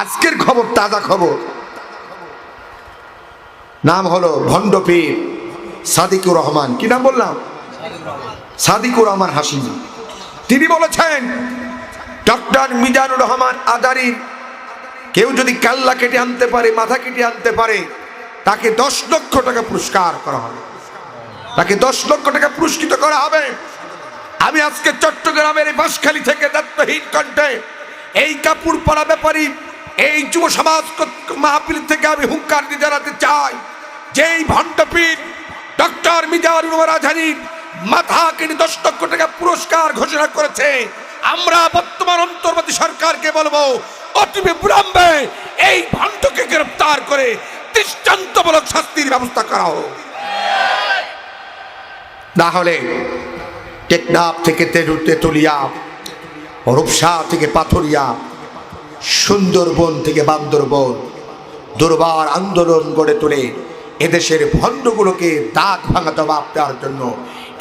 আজকের খবর, তাজা খবর। নাম হলো ভণ্ডপীর সাদিকুর রহমান। কি নাম বললাম? সাদিকুর রহমান হাসিমি। তিনি বলেছেন, ডক্টর মিজানুর রহমান আদারির কেউ যদি কাল্লা কেটে আনতে পারে, মাথা কেটে আনতে পারে, তাকে দশ লক্ষ টাকা পুরস্কার করা হবে। তাকে দশ লক্ষ টাকা পুরস্কৃত করা হবে। আমি আজকে চট্টগ্রামের এই বাঁশখালী থেকে দায়িত্বহীন কণ্ঠে এই কাপড় পরা ব্যাপারী এই যুব সমাজ মাহফিল থেকে আমি হুঙ্কার দিয়ে জানাতে চাই, যেই ভণ্ডপীঠ ডক্টর রহমান আজহারির মাথা কেটে দশ লক্ষ টাকা পুরস্কার ঘোষণা করেছে। আমরা বর্তমান অন্তর্বর্তী সরকারকে বলব অতি বিলম্বে এই ভণ্ডকে গ্রেফতার করে দৃষ্টান্তমূলক শাস্তির ব্যবস্থা করা হোক। না হলে টেকনাফ থেকে তেতুলিয়া, রূপসা থেকে পাথরিয়া সুন্দরবন থেকে বান্দরবন দুর্বার আন্দোলন গড়ে তুলে। এদেশের ভণ্ডগুলোকে দাঁত ভাঙা জবাব দেওয়ার জন্য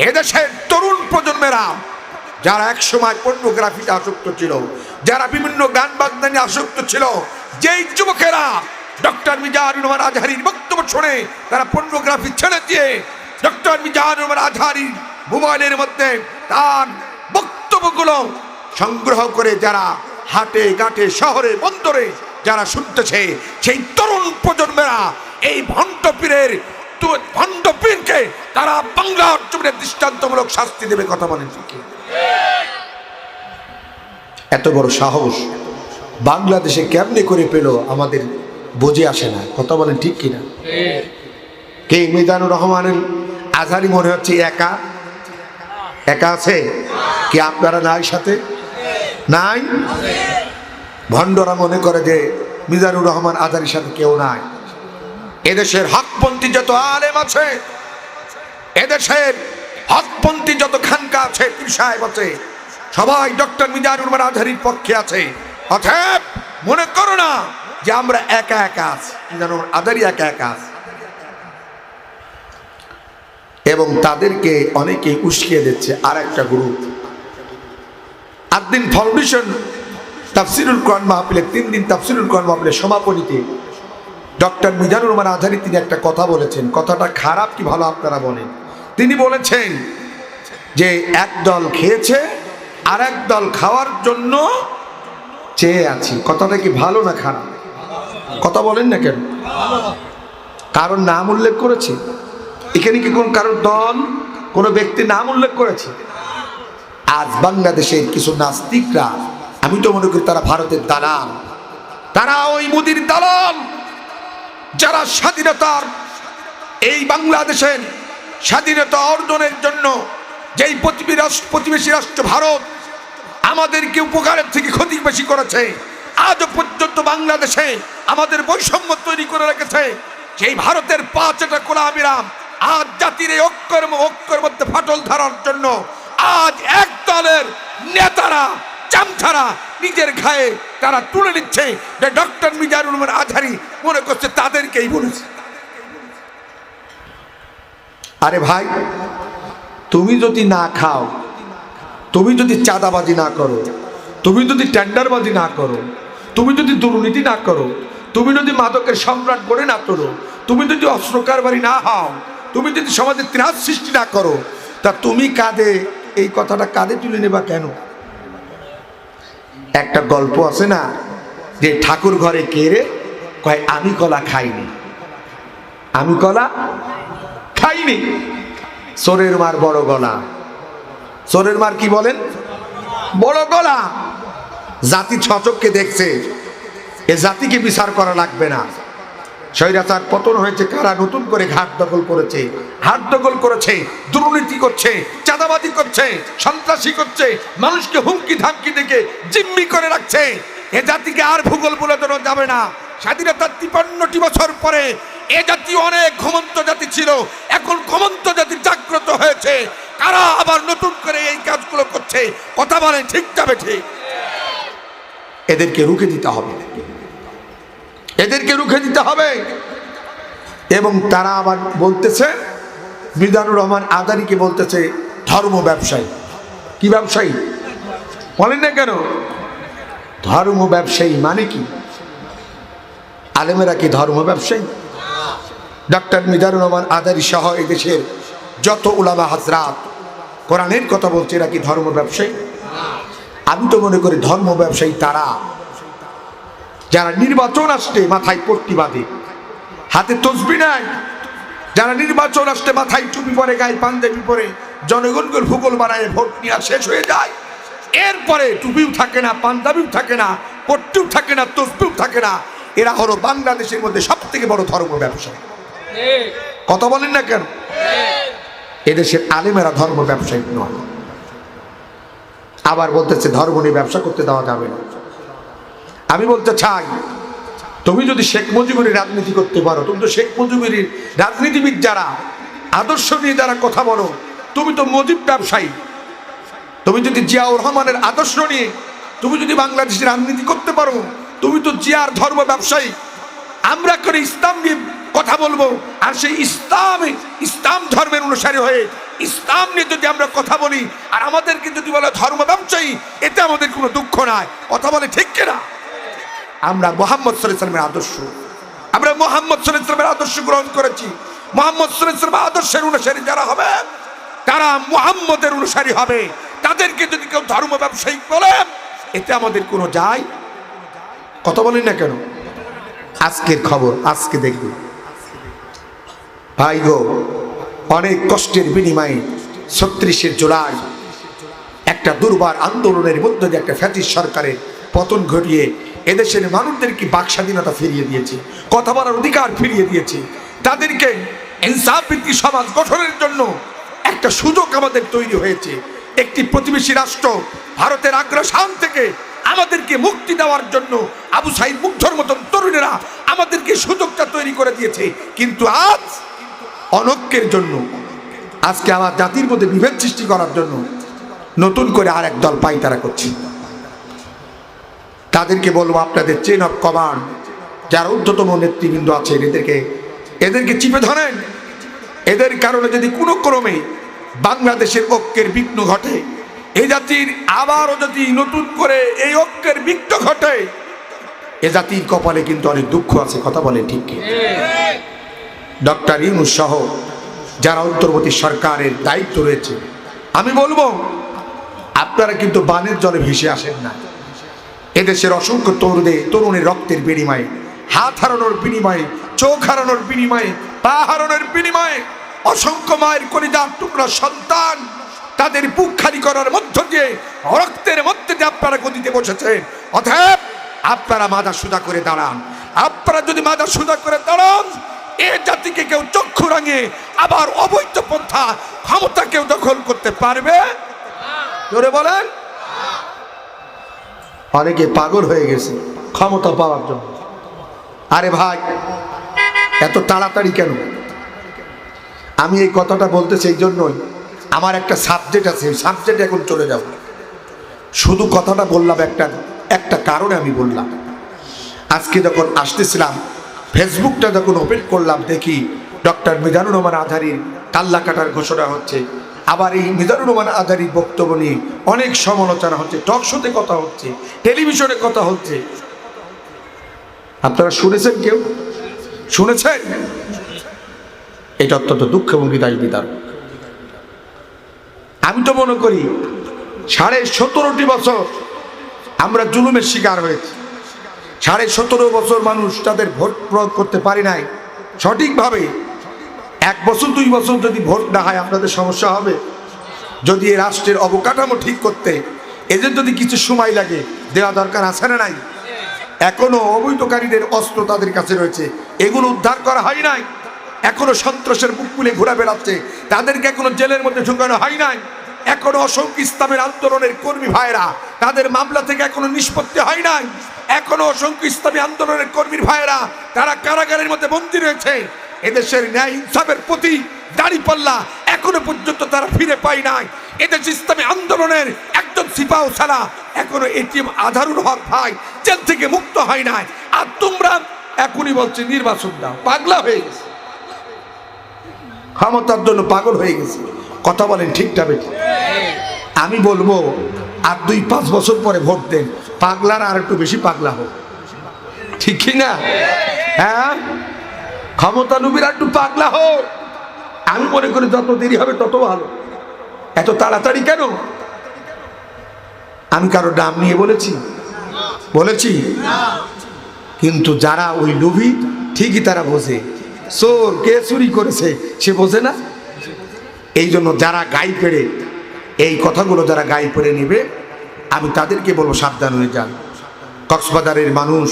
এদেশের তরুণ প্রজন্মেরা, যারা একসময় পর্নোগ্রাফিতে আসক্ত ছিল, যারা বিভিন্ন গান নিয়ে আসক্ত ছিল, যেই যুবকেরা ডক্টর মিজানুর রহমান আজহারির বক্তব্য শুনে তারা পর্নোগ্রাফি ছেড়ে দিয়ে ডক্টর মিজানুর রহমান আজহারির মোবাইলের মধ্যে তার বক্তব্যগুলো সংগ্রহ করে যারা হাটে, ঘাটে, শহরে, বন্দরে যারা শুনতেছে, সেই তরুণ প্রজন্মেরা এই ভণ্ডপীরের ভণ্ডপীরকে তারা বাংলার জমিনে দৃষ্টান্তমূলক শাস্তি দেবে কথা বলেন? এত বড় সাহস বাংলাদেশে কেমনে করে পেল আমাদের বুঝে আসে না, কথা বলেন ঠিক কিনা? কে মিজানুর রহমানের আজহারি মনে হচ্ছে একা? একা আছে? কি আপনারা নাই সাথে? নাই? ভণ্ডরা মনে করে যে মিজানুর রহমান আজহারির সাথে কেউ নাই। এদেশের হকপন্থী যত আলেম আছে, এদেশের হকপন্থী যত খানকা আছে, পীর সাহেব আছে, সবাই ডক্টর মিজানুর রহমান পক্ষে আছে। অতএব মনে করো না যে আমরা একা একা আছি, মিজানুর আজহারি একা একা আছে। এবং তাদেরকে অনেকে উস্কিয়ে দিচ্ছে আর একটা গ্রুপ আদিন ফাউন্ডেশন তাফসিরুল কোরআন মাহফিলে, তিন দিন তাফসিরুল কোরআন মাহফিলের সমাপনীতে ডক্টর মিজানুর রহমান আধারি তিনি একটা কথা বলেছেন। কথাটা খারাপ কি ভালো আপনারা বলেন। তিনি বলেছেন যে এক দল খেয়েছে আর এক দল খাওয়ার জন্য চেয়ে আছি। কথাটা কি ভালো না খারাপ? কথা বলেন না কেন? কারোর নাম উল্লেখ করেছে? এখানে কি কোন কারোর দল, কোনো ব্যক্তির নাম উল্লেখ করেছে? আজ বাংলাদেশের কিছু নাস্তিকরা, আমি তো মনে করি তারা ভারতের দালাল। তারা ওই মুদির দালাল যারা স্বাধীনতার এই বাংলাদেশের স্বাধীনতা অর্জনের জন্য যেই প্রতিবেশী রাষ্ট্র- ভারত আমাদেরকে উপকারের থেকে ক্ষতি বেশি করেছে, আজও পর্যন্ত বাংলাদেশে আমাদের বৈষম্য তৈরি করে রেখেছে সেই ভারতের পাঁচটা কোলামিরাম আজ জাতির এই ঐক্যের ঐক্যের মধ্যে ফাটল ধরার জন্য আজ এক দলের নেতারা, চামচারা নিজের ঘায়ে তারা তুলে নিচ্ছে। যে ডক্টর মিজানুর রহমান আজহারি মনে করছে তাদেরকেই বলেছে। আরে ভাই, তুমি যদি না খাও, তুমি যদি চাঁদাবাজি না করো, তুমি যদি টেন্ডারবাজি না করো, তুমি যদি দুর্নীতি না করো, তুমি যদি মাদকের সম্রাট গড়ে না তোলো তুমি যদি অস্ত্রকারবারি না হও, তুমি যদি সমাজে ত্রাস সৃষ্টি না করো, তা তুমি কাঁধে এই কথাটা কাঁধে তুলে নেবা কেন? একটা গল্প আছে না, যে ঠাকুর ঘরে কেড়ে কয়, আমি কলা খাইনি। আমি কলা খাইনি। সোরের মার বড় গলা। সোরের মার কি বলেন? বড় গলা। জাতি ছচককে দেখছে। এ জাতিকে বিচার করা লাগবে না। স্বৈরাচার পতন হয়েছে, কারা নতুন করে ঘাট দখল করেছে, হাট দখল করেছে, দুর্নীতি করছে, চাঁদাবাজি করছে, সন্ত্রাসী করছে, মানুষকে হুমকি ধামকি দেখে জিম্মি করে রাখছে। এ জাতিকে আর ভূগোল বলে দেওয়া যাবে না। স্বাধীনতার তিপান্নটি বছর পরে এ জাতি অনেক ঘমন্ত জাতি ছিল, এখন ঘমন্ত জাতি জাগ্রত হয়েছে। কারা আবার নতুন করে এই কাজগুলো করছে? কথা বলে ঠিক যাবে ঠিক। এদেরকে রুখে দিতে হবে। এদেরকে রুখে দিতে হবে। এবং তারা আবার বলতেছে, মিজানুর রহমান আদারিকে বলতেছে, ধর্ম ব্যবসায়ী। কি ব্যবসায়ী? বলেন না কেন? ধর্ম ব্যবসায়ী মানে কি? আলেমেরা কি ধর্ম ব্যবসায়ী? ডক্টর মিজানুর রহমান আদারি সহ এদেশের যত উলামা হাজরাত, কোরআনের কথা বলছে, এরা কি ধর্ম ব্যবসায়ী? আমি তো মনে করি ধর্ম ব্যবসায়ী তারা। যারা নির্বাচন আসতে মাথায় পট্টি বাঁধে, হাতে তসবি নাই, যারা নির্বাচন আসতে মাথায় টুপি পরে, গায়ে পাঞ্জাবি পরে, জনগণকে ভূগোল বানায় ভোট নেওয়া শেষ হয়ে যায়। এরপরে টুপিও থাকে না, পাঞ্জাবিও থাকে না, পট্টিও থাকে না, তসবিও থাকে না। এরা হলো বাংলাদেশের মধ্যে সব থেকে বড় ধর্ম ব্যবসায়ী। কথা বলেন না কেন? এদেশের আলেমেরা ধর্ম ব্যবসায়ী নয়। আবার বলতেছে, ধর্ম নিয়ে ব্যবসা করতে দেওয়া যাবে না। আমি বলতে চাই, তুমি যদি শেখ মুজিবুরের রাজনীতি করতে পারো, তুমি তো শেখ মুজিবুরের রাজনীতিবিদ যারা, আদর্শ নিয়ে যারা কথা বলো, তুমি তো মজিব ব্যবসায়ী। তুমি যদি জিয়াউর রহমানের আদর্শ নিয়ে, তুমি যদি বাংলাদেশের রাজনীতি করতে পারো, তুমি তো জিয়ার ধর্ম ব্যবসায়ী। আমরা করে ইসলাম নিয়ে কথা বলব, আর সেই ইসলাম ইসলাম ধর্মের অনুসারী হয়ে, ইসলাম নিয়ে যদি আমরা কথা বলি, আর আমাদেরকে যদি বলে ধর্ম ব্যবসায়ী, এতে আমাদের কোনো দুঃখ নাই। কথা বলে ঠিক কিনা? আমরা মোহাম্মদ সাল্লামের আদর্শ। আমরা মোহাম্মদ সাল্লামের আদর্শ গ্রহণ করেছি। মোহাম্মদ সাল্লামের আদর্শের অনুসারী যারা হবে, তারা মোহাম্মদের অনুসারী হবে। তাদেরকে যদি কেউ ধর্ম ব্যবসায়ী বলে, এতে আমাদের কোনো যায়। কত বলেন না কেন? আজকের খবর, আজকে দেখবে ভাই গো, অনেক কষ্টের বিনিময়ে ছত্রিশের জুলাই একটা দুর্বার আন্দোলনের মধ্যে দিয়ে একটা ফ্যাসিস্ট সরকারের পতন ঘটিয়ে এদেশের মানুষদেরকে বাক স্বাধীনতা ফিরিয়ে দিয়েছে? কথা বলার অধিকার ফিরিয়ে দিয়েছে। তাদেরকে ইনসাফভিত্তিক সমাজ গঠনের জন্য একটা সুযোগ আমাদের তৈরি হয়েছে। একটি প্রতিবেশী রাষ্ট্র ভারতের আগ্রাসন থেকে আমাদেরকে মুক্তি দেওয়ার জন্য আবু সাইদ মুগ্ধর মতন তরুণেরা আমাদেরকে সুযোগটা তৈরি করে দিয়েছে। কিন্তু আজ অনক্যের জন্য, আজকে আমার জাতির মধ্যে বিভেদ সৃষ্টি করার জন্য নতুন করে আর এক দল পাইতারা করছে। তাদেরকে বলব আপনাদের চেন অফ কমান্ড যারা ঊর্ধ্বতম নেতৃবৃন্দ আছেন, এদেরকে এদেরকে চিপে ধরেন। এদের কারণে যদি কোনো ক্রমে বাংলাদেশের ঐক্যের বিঘ্ন ঘটে এই জাতির আবারও যদি নতুন করে এই ঐক্যের বিঘ্ন ঘটে, এ জাতির কপালে কিন্তু অনেক দুঃখ আছে, কথা বলে ঠিক ডক্টর ইউনুস সহ যারা অন্তর্বর্তী সরকারের দায়িত্ব রয়েছে, আমি বলব, আপনারা কিন্তু বানের জলে ভেসে আসেন না। এদেশের অসংখ্য তরুণে, তরুণের রক্তের বিনিময়ে, হাত হারানোর বিনিময়ে, চোখ হারানোর বিনিময়ে, পা হারানোর বিনিময়ে অসংখ্য মায়ের কলিজার টুকরা সন্তান তাদের বুক খালি করার মধ্য দিয়ে রক্তের মধ্যে দিয়ে আপনারা গদিতে বসেছে। অতএব আপনারা মাথা সুদা করে দাঁড়ান। আপনারা যদি মাথা সুদা করে দাঁড়ান, এ জাতিকে কেউ চক্ষু রাঙে আবার অবৈধ পন্থা ক্ষমতা কেউ দখল করতে পারবে? বলেন। অনেকে পাগল হয়ে গেছে, ক্ষমতা পাওয়ার জন্য। আরে ভাই, এত তাড়াতাড়ি কেন? আমি এই কথাটা বলতে সেই জন্যই আমার একটা সাবজেক্ট আছে সাবজেক্ট এখন চলে যাব শুধু কথাটা বললাম একটা একটা কারণে আমি বললাম। আজকে যখন আসতেছিলাম, ফেসবুকটা যখন ওপেন করলাম, দেখি ডক্টর মিজানুর রহমান আধারির কাল্লা কাটার ঘোষণা হচ্ছে আবার এই মিজানুর রহমান আধারির বক্তব্য নিয়ে অনেক সমালোচনা হচ্ছে টক শোতে কথা হচ্ছে টেলিভিশনে কথা হচ্ছে। আপনারা শুনেছেন কেউ? শুনেছেন? এটা অত্যন্ত দুঃখ এবং হৃদয় বিদার আমি তো মনে করি, সাড়ে সতেরোটি বছর আমরা জুলুমের শিকার হয়েছি। সাড়ে সতেরো বছর মানুষ তাদের ভোট প্রয়োগ করতে পারি নাই। সঠিকভাবে এক বছর, দুই বছর যদি ভোট না হয় আপনাদের সমস্যা হবে? যদি এই রাষ্ট্রের অবকাঠামো ঠিক করতে, এদের যদি কিছু সময় লাগে, দেওয়া দরকার আছে না নাই? এখনও অবৈধকারীদের অস্ত্র তাদের কাছে রয়েছে। এগুলো উদ্ধার করা হয় নাই। এখনও সন্ত্রাসের বুক খুলে ঘোরা বেড়াচ্ছে। তাদেরকে এখনও জেলের মধ্যে ঢুকানো হয় নাই। এখনও অসংখ্য ইসলামের আন্দোলনের কর্মী ভাইরা তাদের মামলা থেকে এখনও নিষ্পত্তি হয় নাই। এখনও অসংখ্য ইসলামী আন্দোলনের কর্মীর ভাইরা তারা কারাগারের মধ্যে বন্দী রয়েছে। এদেশের ন্যায় ইনসাফের প্রতি দাড়ি পাল্লা এখনও পর্যন্ত তারা ফিরে পায় নাই। এদেশ ইসলামী আন্দোলনের একজন সিপাহ ছাড়া এখনও এটিএম আধারুল হক ভাই জেল থেকে মুক্ত হয় নাই। আর তোমরা এখনই বলছে নির্বাচন দাও। পাগলা হয়ে গেছে। ক্ষমতার জন্য পাগল হয়ে গেছে। কথা বলেন ঠিকটা বেঠিক আমি বলব, আর দুই পাঁচ বছর পরে ভোট দেন। পাগলার আর একটু বেশি পাগলা হোক। ঠিক না? হ্যাঁ? ক্ষমতা লুবিরা একটু পাগলা হোক। আমি মনে করি যত দেরি হবে তত ভালো। এত তাড়াতাড়ি কেন? আমি কারও নাম নিয়ে বলেছি? বলেছি? কিন্তু যারা ওই লোভী ঠিকই তারা বোঝে। চোর, কে চুরি করেছে, সে বোঝে না? এই জন্য যারা গাই পেড়ে, এই কথাগুলো যারা গাই পেড়ে নেবে, আমি তাদেরকে বলব সাবধান হয়ে যান। কক্সবাজারের মানুষ,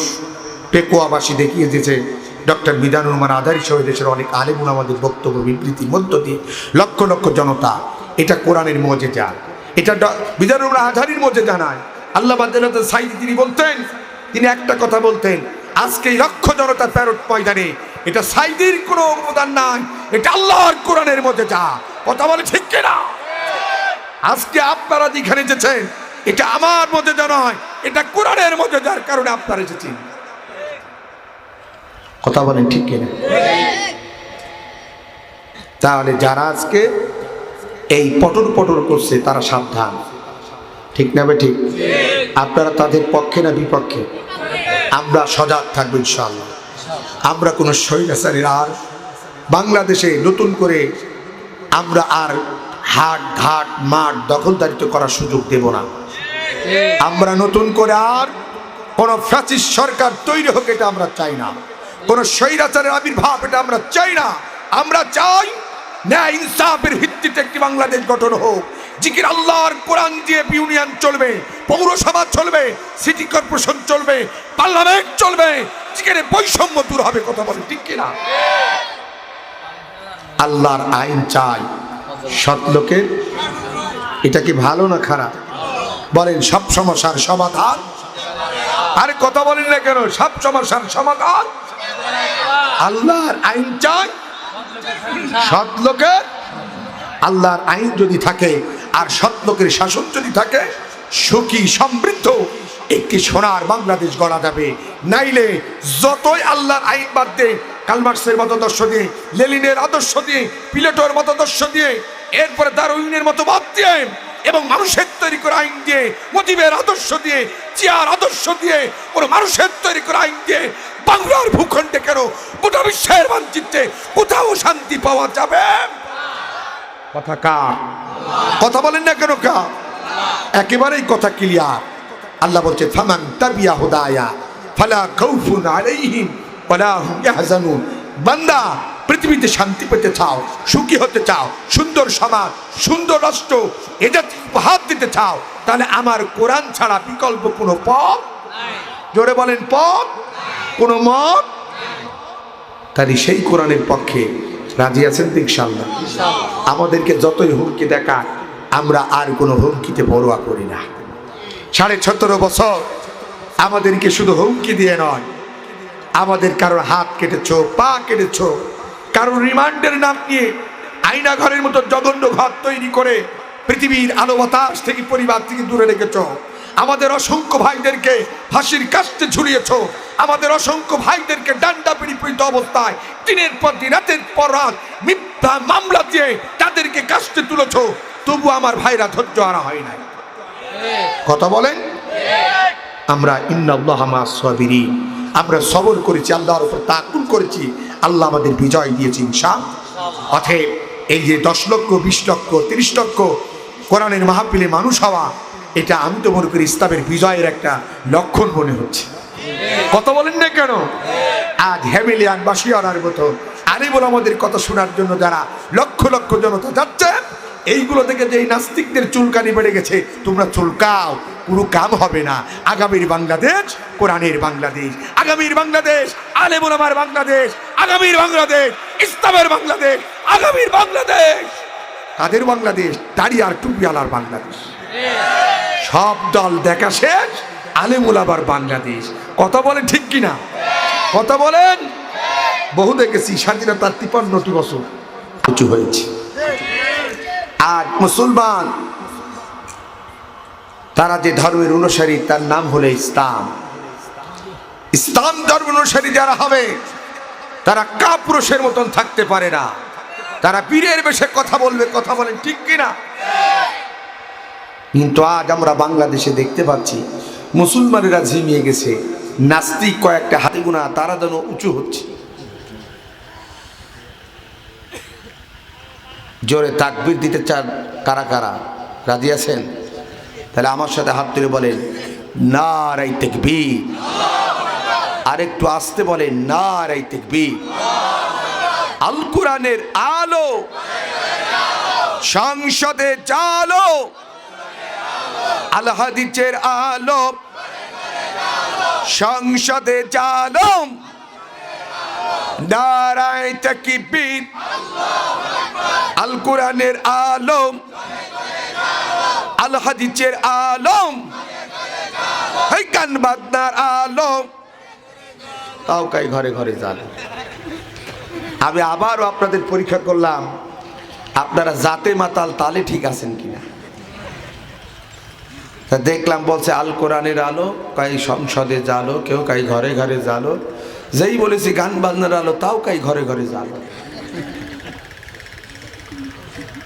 পেকুয়াবাসী দেখিয়ে দিয়েছে ডক্টর বিধানুর রহমান আধারি সহ দেশের অনেক আলেমুন আমাদের বক্তব্য বিবৃতির মধ্য দিয়ে লক্ষ লক্ষ জনতা এটা কোরআনের মজে যান এটা বিধানুর রহমান আধারির মজে জানায় আল্লাহ সাইদ তিনি বলতেন, তিনি একটা কথা বলতেন, আজকে লক্ষ জনতার প্যারট ময়দানে এটা সাইদির কোনো অবদান নাই, এটা আল্লাহর কোরআনের মধ্যে যা কথা বলে ঠিক কিনা? আজকে আপনারা যেখানে এসেছেন, এটা আমার মধ্যে যা নয়, এটা কোরআনের মধ্যে যার কারণে আপনারা এসেছেন। কথা বলেন ঠিক কিনা? তাহলে যারা আজকে এই পটর পটর করছে, তারা সাবধান। ঠিক না ঠিক? আপনারা তাদের পক্ষে না বিপক্ষে? আমরা সজাগ থাকব ইনশাল্লাহ আমরা কোনো স্বৈরাচারীর আর বাংলাদেশে নতুন করে আমরা আর হাট ঘাট মাঠ দখলদারিত্ব করার সুযোগ দেব না। আমরা নতুন করে আর কোনো ফ্যাসিস সরকার তৈরি হোক এটা আমরা চাই না। কোন স্বৈরাচারের আবির্ভাব, এটা আমরা চাই না। আমরা চাই ন্যায় ইনসাফের ভিত্তিতে একটি বাংলাদেশ গঠন হোক। জিকির আল্লাহর কোরআন দিয়ে ইউনিয়ন চলবে, পৌরসভা চলবে, সিটি কর্পোরেশন চলবে, পার্লামেন্ট চলবে। জিকিরে বৈষম্য দূর হবে, কথা বলে ঠিক কিনা আল্লাহর আইন চাই। সৎ লোকের, এটা কি ভালো না খারাপ? বলেন সব সমস্যার সমাধান আরে কথা বলেন না কেন? সব সমস্যার সমাধান। আল্লাহর আইন চাই। সৎ লোকের। আল্লাহর আইন যদি থাকে, আর সৎ লোকের শাসন যদি থাকে, সুখী, সমৃদ্ধ, একটি সোনার বাংলাদেশ গড়া যাবে। নাইলে যতই আল্লাহর আইন বাদ দে কালমার্সের মতদর্শ দিয়ে, লেলিনের আদর্শ দিয়ে, পিলেটোর মতদর্শ দিয়ে, এরপরে দারুইনের মতো বাদ দিয়ে এবং মানুষের তৈরি করা আইন দিয়ে, মজিবের আদর্শ দিয়ে চিয়ার আদর্শ দিয়ে, কোনো মানুষের তৈরি করা আইন দিয়ে বাংলার ভূখণ্ডে কেন গোটা বিশ্বের মানচিত্রে কোথাও শান্তি পাওয়া যাবে? কথা কার? কথা বলেন না কেন কা একেবারেই কথা ক্লিয়ার আল্লাহ বলছে, ফামান তাবিয়া হুদায়া, ফালা খাউফুন আলাইহিম, ওয়ালা হুম ইয়াহজানুন। বান্দা পৃথিবীতে শান্তি পেতে চাও সুখী হতে চাও সুন্দর সমাজ সুন্দর রাষ্ট্র এটা উপহার দিতে চাও তাহলে আমার কোরআন ছাড়া বিকল্প কোনো পথ জোরে বলেন পথ কোনো মত তাহলে সেই কোরআনের পক্ষে রাজি আছেন তো ইনশাল্লাহ আমাদেরকে যতই হুমকি দেখা আমরা আর কোনো হুমকিতে পরোয়া করি না। সাড়ে সতেরো বছর আমাদেরকে শুধু হুমকি দিয়ে নয় আমাদের কারোর হাত কেটেছ পা কেটেছ কারোর রিমান্ডের নাম নিয়ে আয়না ঘরের মতো জঘন্য ঘর তৈরি করে পৃথিবীর আলো বাতাস থেকে পরিবার থেকে দূরে রেখেছ। আমাদের অসংখ্য ভাইদেরকে ফাঁসির কাস্তে ঝুলিয়েছ। আমাদের অসংখ্য ভাইদেরকে ডান্ডা পরিপৃত অবস্থায় দিনের পর দিন, রাতের পর রাত মিথ্যা মামলা দিয়ে তাদেরকে কাস্তে তুলেছ। তবু আমার ভাইরা ধৈর্য হারা হয় নাই। কথা বলেন? আমরা ইন্নাল্লাহামা সাবিরি আমরা সবর করেছি, আল্লাহর উপর তাকুল করেছি। আল্লাহ আমাদের বিজয় দিয়েছে ইনশা। অথব এই যে দশ লক্ষ, বিশ লক্ষ, তিরিশ লক্ষ কোরআনের মাহফিলে মানুষ হওয়া, এটা আমি তো মনে করি ইসলামের বিজয়ের একটা লক্ষণ মনে হচ্ছে। কত বলেন না কেন? আজ হ্যামিলিয়ান বাসিয়ানার মতো আলিবুল আমাদের কথা শোনার জন্য যারা লক্ষ লক্ষ জনতা যাচ্ছে, এইগুলো থেকে যে এই নাস্তিকদের চুলকানি বেড়ে গেছে, তোমরা চুলকাও। কোনো কাম হবে না। আগামীর বাংলাদেশ, কোরআনের বাংলাদেশ। আগামীর বাংলাদেশ, আলেমুল আমার বাংলাদেশ। আগামীর বাংলাদেশ, ইসলামের বাংলাদেশ। আগামীর বাংলাদেশ। তাদের বাংলাদেশ, দাড়ি আর টুপিওয়ালার বাংলাদেশ। সব দল দেখা শেষ, আলেমুল আবার বাংলাদেশ। কথা বলে ঠিক কিনা? কথা বলেন? বহু দেখেছি, স্বাধীনতার তিপান্নটি বছর। উঁচু হয়েছে। আর মুসলমান তারা যে ধর্মের অনুসারী, তার নাম হলো ইসলাম। ইসলাম ধর্ম অনুসারী যারা হবে, তারা কাপুরুষের মতন থাকতে পারে না। তারা পীরের বেশে কথা বলবে, কথা বলেন ঠিক কিনা? কিন্তু আজ আমরা বাংলাদেশে দেখতে পাচ্ছি, মুসলমানেরা ঝিমিয়ে গেছে। নাস্তিক কয়েকটা হাতে গোনা তারা যেন উঁচু হচ্ছে। জোরে তাকবির দিতে চান কারা কারা? রাজি আছেন? তাহলে আমার সাথে হাত তুলে বলেন না রাই তেকবি আর একটু আসতে বলেন না রাই তেকবি আল কোরআনের আলো, সংসদে চালো আল হাদিসের আলো, সংসদে চালো নারায় তাকিবীর। আল কোরআনের আলম আল হাদিসের আলম। কান বাদনার আলম। তাও কাই ঘরে ঘরে যান আমি আবারও আপনাদের পরীক্ষা করলাম, আপনারা জাতে মাতাল তালে ঠিক আছেন কিনা? তা দেখলাম বলছে, আল কোরআনের আলো, কাই সংসদে জালো, কেউ কাই ঘরে ঘরে জালো। যেই বলেছি গান বাজনার আলো, তাও কাই ঘরে ঘরে জালো।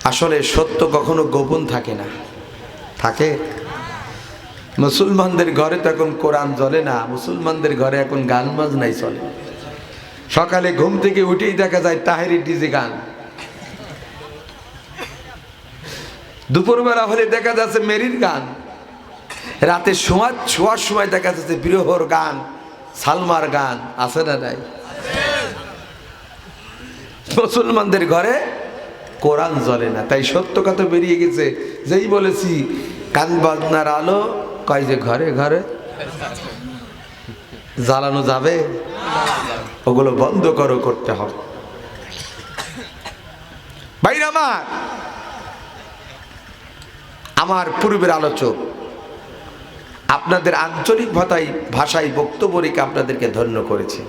আসলে সত্য কখনো গোপন থাকে না। থাকে। মুসলমানদের ঘরে তো এখন কোরআন জ্বলে না, মুসলমানদের ঘরে এখন গান বাজনাই চলে। সকালে ঘুম থেকে উঠেই দেখা যায় তাহেরি ডিজে গান। দুপুরবেলা হলে দেখা যাচ্ছে মেরির গান। রাতে শোয়ার শোয়ার সময় দেখা যাচ্ছে বিরহর গান, সালমার গান, আছে না নাই? মুসলমানদের ঘরে কোরআন জ্বলে না। তাই সত্য কথা বেরিয়ে গেছে। যেই বলেছি, কান বাজনার আলো, কয় যে ঘরে ঘরে জ্বালানো যাবে, ওগুলো বন্ধ করো, করতে হবে। বাইরে আমার আমার পূর্বের আলোচক, আপনাদের আঞ্চলিক ভাষায় ভাষায় বক্তব্য রেখে আপনাদেরকে ধন্য করেছে।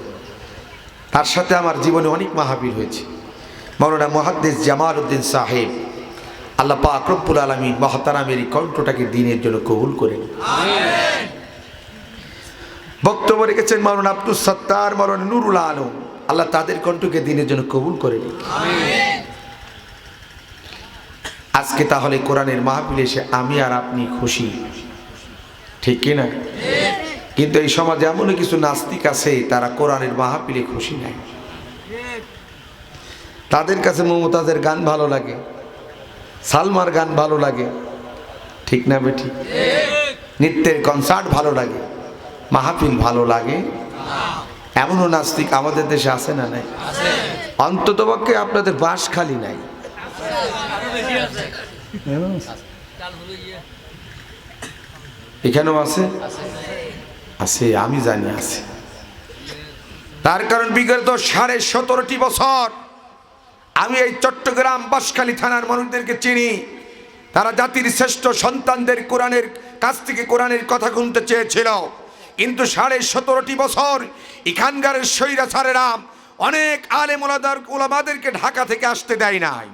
তার সাথে আমার জীবনে অনেক মাহাবীর হয়েছে। মৌলানা মহাদ্দেশ জামাল উদ্দিন সাহেব, আল্লাহ পাক রব্বুল আলমী মহাতারামের এই কণ্ঠটাকে দিনের জন্য কবুল করে বক্তব্য রেখেছেন মৌলানা আব্দুল সত্তার, মৌলানা নুরুল আলম। আল্লাহ তাদের কণ্ঠকে দিনের জন্য কবুল করে আজকে তাহলে কোরআনের মাহফিলে এসে আমি আর আপনি খুশি, ঠিক কিনা কিন্তু এই সমাজে এমনও কিছু নাস্তিক আছে, তারা কোরআনের মাহফিলে খুশি নাই। তাদের কাছে মমতাজের গান ভালো লাগে, সালমার গান ভালো লাগে। ঠিক না বেঠি? নৃত্যের কনসার্ট ভালো লাগে, মাহফিল ভালো লাগে। এমনও নাস্তিক আমাদের দেশে আছে না নাই? অন্ততপক্ষে আপনাদের বাস খালি নাই। এখানেও আছে? আছে, আমি জানি আছে। তার কারণ বিগত সাড়ে সতেরোটি বছর আমি এই চট্টগ্রাম বাঁশখালী থানার মানুষদেরকে চিনি। তারা জাতির শ্রেষ্ঠ সন্তানদের কোরআনের কাছ থেকে কোরআনের কথা শুনতে চেয়েছিল। কিন্তু সাড়ে সতেরোটি বছর এখানকার স্বৈরাচারেরা অনেক আলেম ওলামাদেরকে ঢাকা থেকে আসতে দেয় নাই।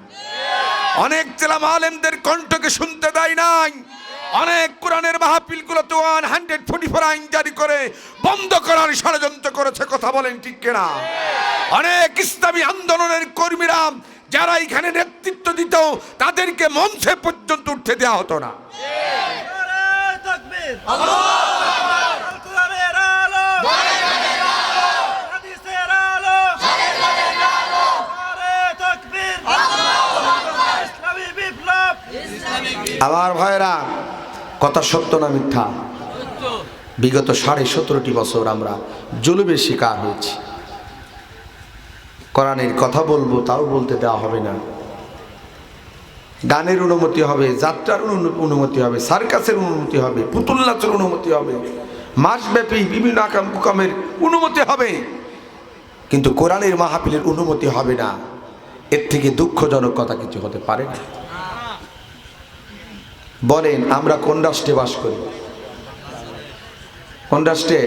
অনেক জেলাম আলেমদের কণ্ঠকে শুনতে দেয় নাই। অনেক কোরআনের মাহফিলগুলোতে ওয়ান হান্ড্রেড ফোর্টি ফোর আইন জারি করে, বন্ধ করার ষড়যন্ত্র করেছে, কথা বলেন ঠিক কিনা? অনেক ইসলামী আন্দোলনের কর্মীরা যারা এখানে নেতৃত্ব দিত, তাদেরকে মঞ্চে পর্যন্ত উঠতে দেওয়া হতো না। আমার ভাইরা কথা সত্য না মিথ্যা? বিগত সাড়ে সতেরোটি বছর আমরা জুলুমের শিকার হয়েছি। কোরআনের কথা বলব, তাও বলতে দেওয়া হবে না। গানের অনুমতি হবে, যাত্রার অনুমতি হবে, সার্কাসের অনুমতি হবে, পুতুল নাচের অনুমতি হবে, মাসব্যাপী বিভিন্ন আকাম কুকামের অনুমতি হবে। কিন্তু কোরআনের মাহফিলের অনুমতি হবে না। এর থেকে দুঃখজনক কথা কিছু হতে পারে না। বলেন, আমরা কোন রাষ্ট্রে বাস করি? কোন রাষ্ট্রে?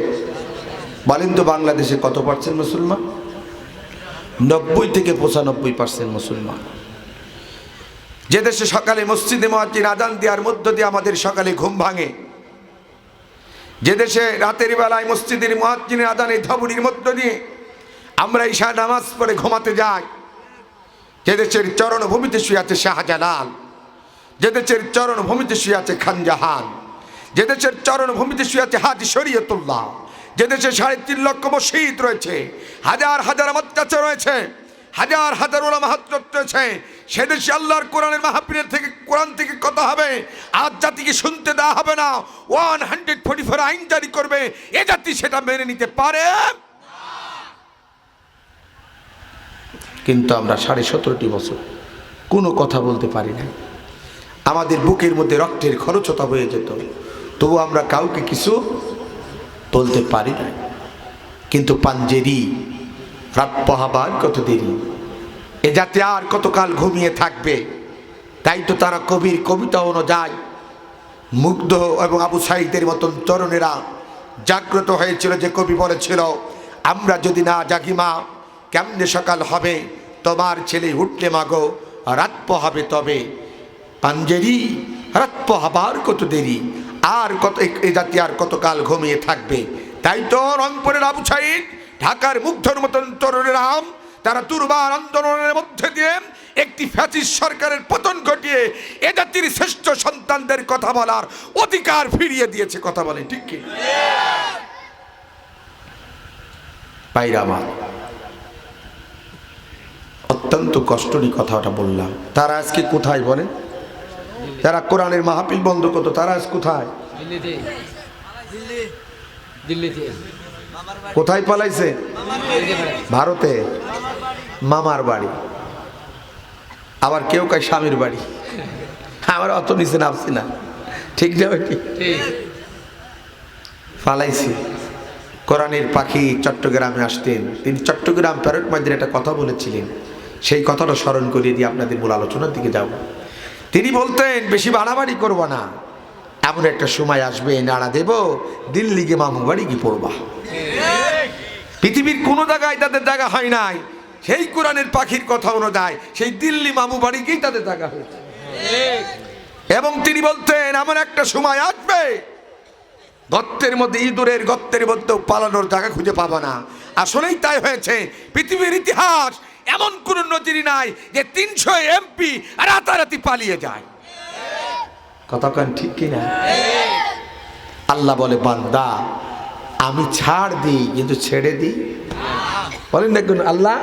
বলেন তো বাংলাদেশে কত পার্সেন্ট মুসলমান? নব্বই থেকে পঁচানব্বই পার্সেন্ট মুসলমান। যে দেশে সকালে মসজিদে মহাজির আদান দেওয়ার মধ্য দিয়ে আমাদের সকালে ঘুম ভাঙে। যে দেশে রাতের বেলায় মসজিদের মহাজিনের আদানে ধবনির মধ্য দিয়ে আমরা ঈশা নামাজ পড়ে ঘুমাতে যাই। যে দেশের চরণভূমিতে শুয়ে আছে শাহজালাল। যে দেশের চরণভূমিতে শুয়ে আছে খানজাহান যে দেশের চরণভূমিতে শুয়ে আছে হাজি শরীয়তুল্লাহ যে দেশে সাড়ে তিন লক্ষ মসজিদ রয়েছে, হাজার হাজার মাদ্রাসা রয়েছে, হাজার হাজার ওলা মাহাত্রত রয়েছে সে দেশে আল্লাহর কোরআনের মাহাপীরের থেকে কোরআন থেকে কথা হবে, আজ জাতিকে শুনতে দেওয়া হবে না, ওয়ান হান্ড্রেড ফোর্টি ফোর আইন জারি করবে, এ জাতি সেটা মেনে নিতে পারে? কিন্তু আমরা সাড়ে সতেরোটি বছর কোনো কথা বলতে পারি না আমাদের বুকের মধ্যে রক্তের খরচতা হয়ে যেত। তবু আমরা কাউকে কিছু বলতে পারি না কিন্তু পাঞ্জেরি, রাত পহাবার কত দেরি। এ যাতে আর কতকাল ঘুমিয়ে থাকবে? তাই তো তারা কবির কবিতা অনুযায়ী মুগ্ধ এবং আবু সাইদের মতন তরুণেরা জাগ্রত হয়েছিল যে কবি বলেছিল, আমরা যদি না জাগি মা, কেমনে সকাল হবে? তোমার ছেলে উঠলে মাগো রাত পোহাবে তবে। পাঞ্জেরি রাত পোহাবার কত দেরি, আর কত এ- জাতি আর কতকাল ঘুমিয়ে থাকবে? তাই তো রংপুরের আবু সাইদ, ঢাকার মুগ্ধর মতন তরুণেরা তারা দুর্বার আন্দোলনের মধ্যে দিয়ে একটি ফ্যাসিস সরকারের পতন ঘটিয়ে এ জাতির শ্রেষ্ঠ সন্তানদের কথা বলার অধিকার ফিরিয়ে দিয়েছে কথা বলে, ঠিক কি? পাইরামা অত্যন্ত কষ্টরই কথাটা বললাম। তারা আজকে কোথায় বলে? যারা কোরআনের মাহফিল বন্ধ করতো তারা আজ কোথায়? কোথায় পালাইছে? ভারতে। মামার বাড়ি। আবার কেউ কায় স্বামীর বাড়ি। আমার অত নিচে নামছি না। ঠিক না ঠিক। ফালাইছি কোরআনের পাখি চট্টগ্রামে আসতেন। তিনি চট্টগ্রাম প্যারট মাঝের একটা কথা বলেছিলেন। সেই কথাটা স্মরণ করিয়ে দিয়ে আপনাদের মূল আলোচনার দিকে যাব। তিনি বলতেন, বেশি বাড়াবাড়ি করব না। এমন একটা সময় আসবে নাড়া দেব, দিল্লি গিয়ে মামু বাড়ি গিয়ে পড়বা। পৃথিবীর কোনো জায়গায় তাদের জায়গা হয় নাই। সেই কোরআনের পাখির কথা অনুযায়ী, সেই দিল্লি মামু বাড়ি গিয়েই তাদের জায়গা হয়েছে। এবং তিনি বলতেন, এমন একটা সময় আসবে, গর্তের মধ্যে, ইঁদুরের গর্তের মধ্যেও পালানোর জায়গা খুঁজে পাবো না। আসলেই তাই হয়েছে। পৃথিবীর ইতিহাস এমন কোন নজির নাই যে তিনশো এমপি রাতারাতি পালিয়ে যায়। কতক্ষণ ঠিক কিনা? আল্লাহ বলে, বান্দা, আমি ছাড় দিই, কিন্তু ছেড়ে দিই? বলেন দেখুন আল্লাহ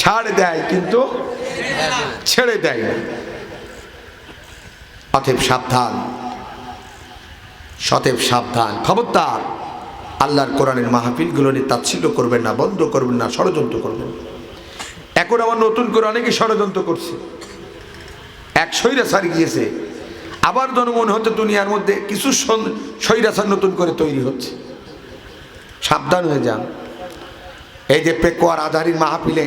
ছাড় দেয়, কিন্তু ছেড়ে দেয় না। অতএব সাবধান, সতেব সাবধান। খবরদার, আল্লাহর কোরআনের মাহফিলগুলো নিয়ে তাচ্ছিল্য করবেন না, বন্ধ করবেন না, ষড়যন্ত্র করবেন না। এখন আবার নতুন করে অনেকে ষড়যন্ত্র করছে। এক স্বৈরাচার গিয়েছে। আবার যেন মনে হচ্ছে দুনিয়ার মধ্যে কিছু স্বৈরাচার নতুন করে তৈরি হচ্ছে। সাবধান হয়ে যান। এই যে পেকোয়ার আধারির মাহফিলে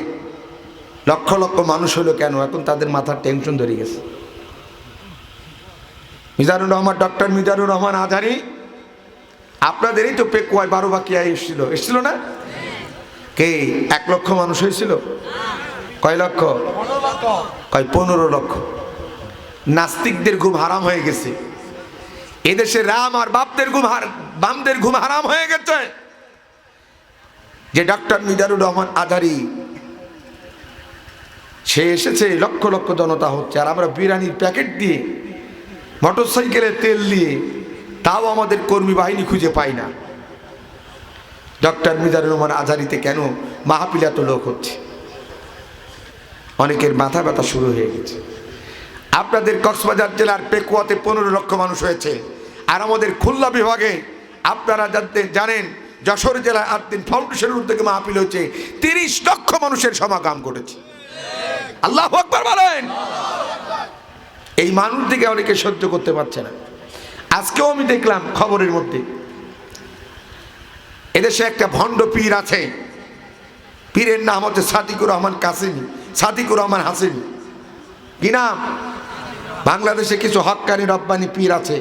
লক্ষ লক্ষ মানুষ হলো কেন? এখন তাদের মাথার টেনশন ধরে গেছে। মিজানুর রহমান, ডক্টর মিজানুর রহমান আধারি আপনাদেরই তো পেকুয়ায় বারো বাকিয়ায় এসেছিল। এসেছিল না? কে? এক লক্ষ মানুষ হয়েছিল? কয় লক্ষ? কয়, পনেরো লক্ষ। নাস্তিকদের ঘুম হারাম হয়ে গেছে। এদেশে রাম আর বাপদের ঘুম বামদের ঘুম হারাম হয়ে গেছে। যে ডক্টর মিজানুর রহমান আধারি সে এসেছে, লক্ষ লক্ষ জনতা হচ্ছে। আর আমরা বিরিয়ানির প্যাকেট দিয়ে মোটর সাইকেলে তেল দিয়ে, তাও আমাদের কর্মী বাহিনী খুঁজে পাই না। ডক্টর মিজানুর রহমান আজারিতে কেন মাহাপিল এত লোক হচ্ছে? অনেকের মাথা ব্যথা শুরু হয়ে গেছে। আপনাদের কক্সবাজার জেলার পেকুয়াতে পনেরো লক্ষ মানুষ হয়েছে। আর আমাদের খুলনা বিভাগে আপনারা যাতে জানেন, যশোর জেলায় আট দিন ফাউন্ডেশনের উদ্যোগে মাহফিল হয়েছে। তিরিশ লক্ষ মানুষের সমাগম করেছে আল্লাহ আকবার বলেন। এই মানুষ দিকে অনেকে সহ্য করতে পারছে না। আজকেও আমি দেখলাম খবরের মধ্যে এদেশে একটা ভণ্ড পীর আছে। পীরের নাম হচ্ছে সাদিকুর রহমান কাসিমি, সাদিকুর রহমান হাসিমি। কি নাম? বাংলাদেশে কিছু হক্কানি রব্বানি পীর আছে,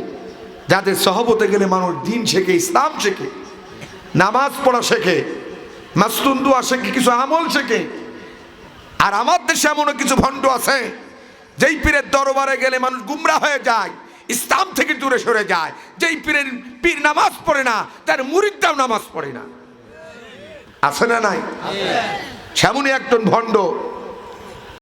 যাদের সহবতে গেলে মানুষ দিন শেখে, ইসলাম শেখে, নামাজ পড়া শেখে, মাস্তুন দোয়া শেখে, কিছু আমল শেখে। আর আমার দেশে এমনও কিছু ভণ্ড আছে, যেই পীরের দরবারে গেলে মানুষ গুমরা হয়ে যায়। ইসলাম থেকে দূরে সরে যায়। যেই পীরের পীর নামাজ পড়ে না তার মুরিদাও নামাজ পড়ে না। আছে না নাই? সেমনই একজন ভণ্ড